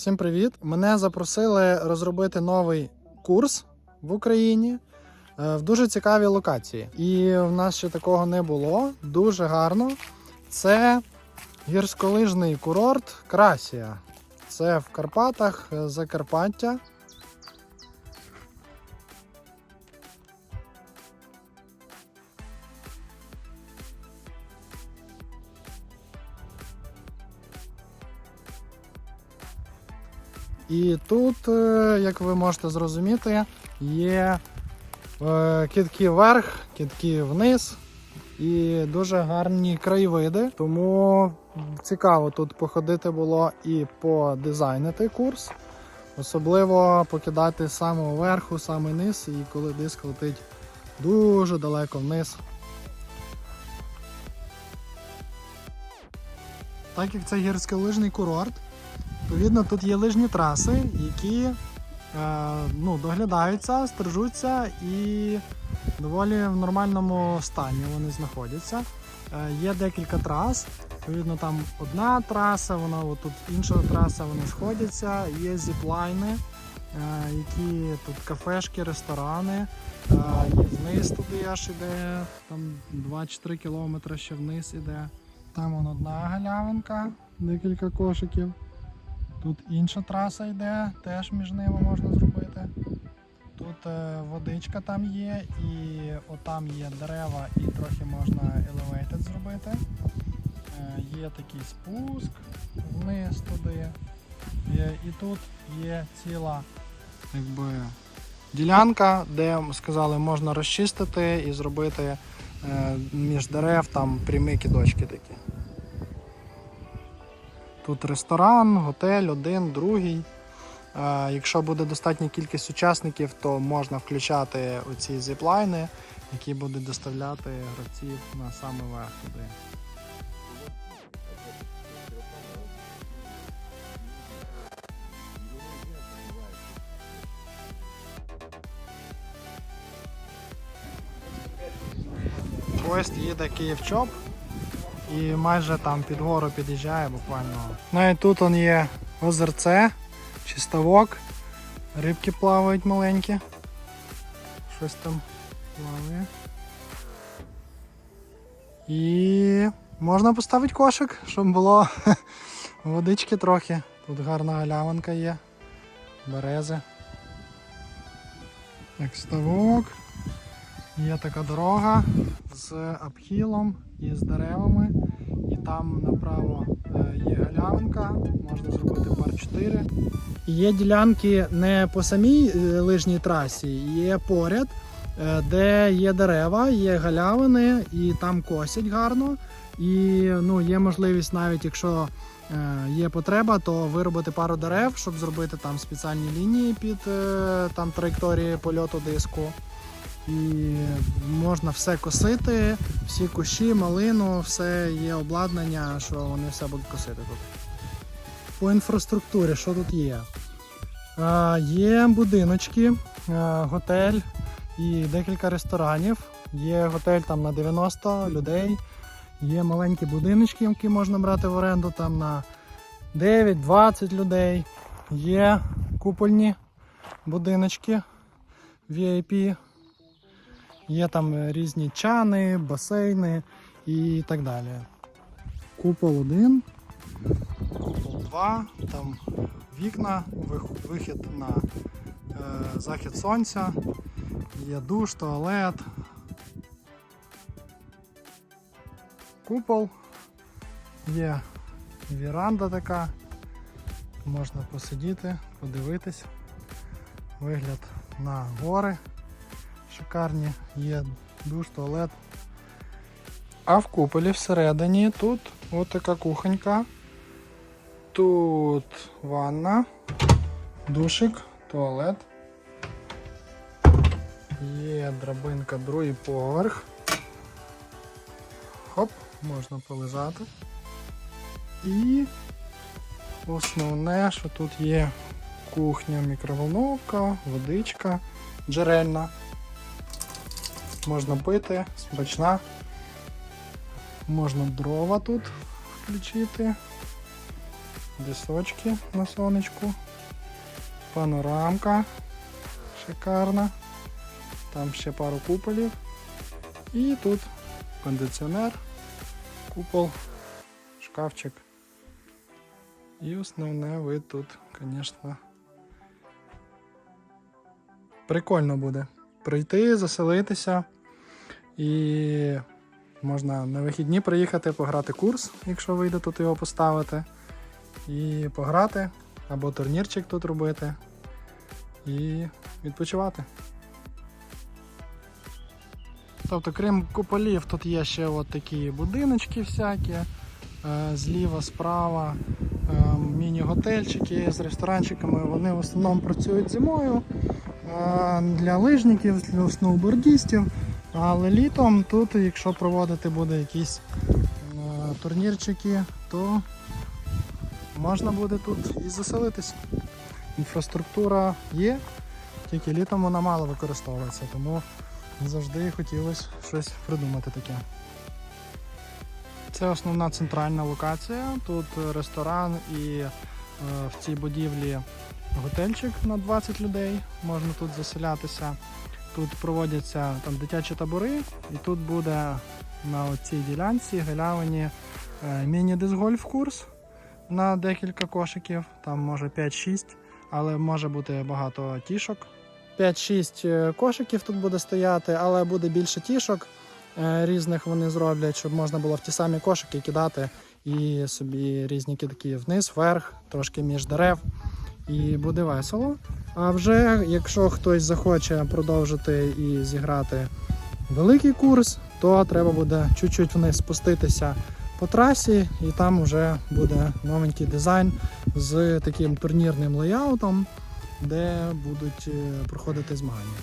Всім привіт! Мене запросили розробити новий курс в Україні е, в дуже цікавій локації. І в нас ще такого не було. Дуже гарно. Це гірськолижний курорт Красія. Це в Карпатах, е, Закарпаття. І тут, е, як ви можете зрозуміти, є е, кітки вверх, кітки вниз і дуже гарні краєвиди. Тому цікаво тут походити було і подизайнити курс. Особливо покидати з самого верху, саме низ, і коли диск летить дуже далеко вниз. Так як це гірськолижний курорт, Відповідно, тут є лижні траси, які е, ну, доглядаються, стрижуться і доволі в нормальному стані вони знаходяться. Е, є декілька трас. Відповідно, там одна траса, вона отут інша траса, вони сходяться. Є зіплайни, е, які тут кафешки, ресторани. Є вниз туди аж іде, там 2-3 кілометри ще вниз іде. Там вон одна галявинка, декілька кошиків. Тут інша траса йде, теж між ними можна зробити. Тут е, водичка там є, і отам є дерева, і трохи можна елевейтед зробити. Е, є такий спуск вниз туди. І тут є ціла якби, ділянка, де сказали, можна розчистити і зробити е, між дерев там прямі кидочки такі. Тут ресторан, готель, один, другий. Е, Якщо буде достатня кількість учасників, то можна включати оці зіплайни, які будуть доставляти гравців на саме верх туди. Поїзд їде Київ-Чоп і майже там під гору під'їжджає буквально. Ну і тут он є озерце, чи ставок, рибки плавають маленькі. Щось там плаває. І можна поставити кошик, щоб було водички трохи. Тут гарна галявинка є, берези. Так, ставок. Є така дорога з апхілом і з деревами. І там направо е, є галявинка, можна зробити пар 4. Є ділянки не по самій е, лижній трасі, є поряд, е, де є дерева, є галявини, і там косять гарно. І ну, є можливість, навіть якщо є потреба, то виробити пару дерев, щоб зробити там спеціальні лінії під там траєкторії польоту диску. І можна все косити, всі кущі, малину, все є обладнання, що вони все будуть косити тут. По інфраструктурі, що тут є? А, є будиночки, готель і декілька ресторанів. Є готель там на 90 людей, є маленькі будиночки, які можна брати в оренду там на 9-20 людей. Є купольні будиночки VIP. Є там е, різні чани, басейни і так далі. Купол 1, купол 2, там вікна, вихід на е, захід сонця, є душ, туалет. Купол, є віранда така, можна посидіти, подивитись, вигляд на гори шикарні, є душ, туалет. А в куполі всередині тут от така кухонька. Тут ванна, душик, туалет. Є драбинка, другий поверх. Хоп, можна полежати. І основне, що тут є кухня, мікроволновка, водичка джерельна можна пити, смачна. Можна дрова тут включити. Дісочки на сонечку. Панорамка шикарна. Там ще пару куполів. І тут кондиціонер, купол, шкафчик. І основне вид тут, звісно. Прикольно буде прийти, заселитися. І можна на вихідні приїхати пограти курс, якщо вийде тут його поставити. І пограти, або турнірчик тут робити. І відпочивати. Тобто, крім куполів, тут є ще от такі будиночки всякі. е, Зліва, справа, е, міні-готельчики з ресторанчиками. Вони в основному працюють зимою для лижників, для сноубордістів. Але літом тут, якщо проводити буде якісь е, турнірчики, то можна буде тут і заселитися. Інфраструктура є, тільки літом вона мало використовується, тому завжди хотілося щось придумати таке. Це основна центральна локація. Тут ресторан і е, в цій будівлі готельчик на 20 людей. Можна тут заселятися. Тут проводяться там дитячі табори, і тут буде на цій ділянці галявині е, міні-дисгольф курс на декілька кошиків, там може 5-6, але може бути багато тішок. 5-6 е, кошиків тут буде стояти, але буде більше тішок е, різних вони зроблять, щоб можна було в ті самі кошики кидати і собі різні кидки вниз, вверх, трошки між дерев. І буде весело. А вже якщо хтось захоче продовжити і зіграти великий курс, то треба буде чуть-чуть вниз спуститися по трасі, і там вже буде новенький дизайн з таким турнірним леяутом, де будуть е, проходити змагання.